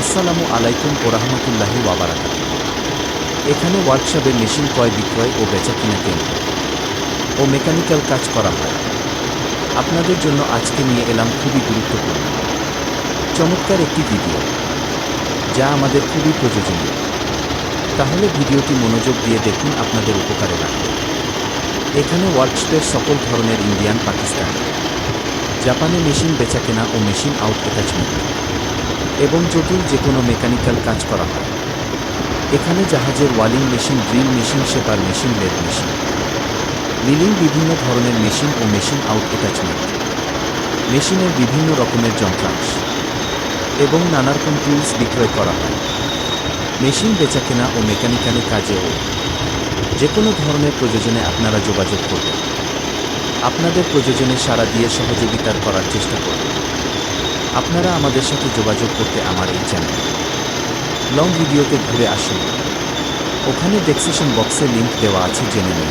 আসসালামু আলাইকুম ওরহমতুল্লাহি ওয়াবারাকাত এখানে ওয়ার্কশপে মেশিন ক্রয় বিক্রয় ও বেচা কিনা কেন্দ্র ও মেকানিক্যাল কাজ করা হয়। আপনাদের জন্য আজকে নিয়ে এলাম খুবই গুরুত্বপূর্ণ, চমৎকার একটি ভিডিও, যা আমাদের খুবই প্রয়োজনীয়। তাহলে ভিডিওটি মনোযোগ দিয়ে দেখুন আপনাদের উপকারে লাগবে। এখানে ওয়ার্কশপের সকল ধরনের ইন্ডিয়ান, পাকিস্তান, জাপানে মেশিন বেচাকেনা ও মেশিন আউট অ্যাটাচমেন্ট এবং জটিল যে কোনো মেকানিক্যাল কাজ করা হয়। এখানে জাহাজের ওয়ালিং machine, drill machine, shaper machine lathe machine. Milling বিভিন্ন ধরনের মেশিন ও মেশিন আউট অ্যাটাচমেন্ট। মেশিনের বিভিন্ন রকমের যন্ত্রাংশ এবং নানারকম টুলস বিক্রয় করা হয়। মেশিন বেচাকেনা ও মেকানিক্যালি কাজেও যে কোনো ধরনের প্রয়োজনে আপনারা যোগাযোগ করবেন। আপনাদের প্রয়োজনে সাড়া দিয়ে সহযোগিতার করার চেষ্টা করবেন। আপনারা আমাদের সাথে যোগাযোগ করতে আমার এই চ্যানেল লং ভিডিওতে ঘুরে আসুন। ওখানে ডেসক্রিপশন বক্সে লিংক দেওয়া আছে জেনে নিন।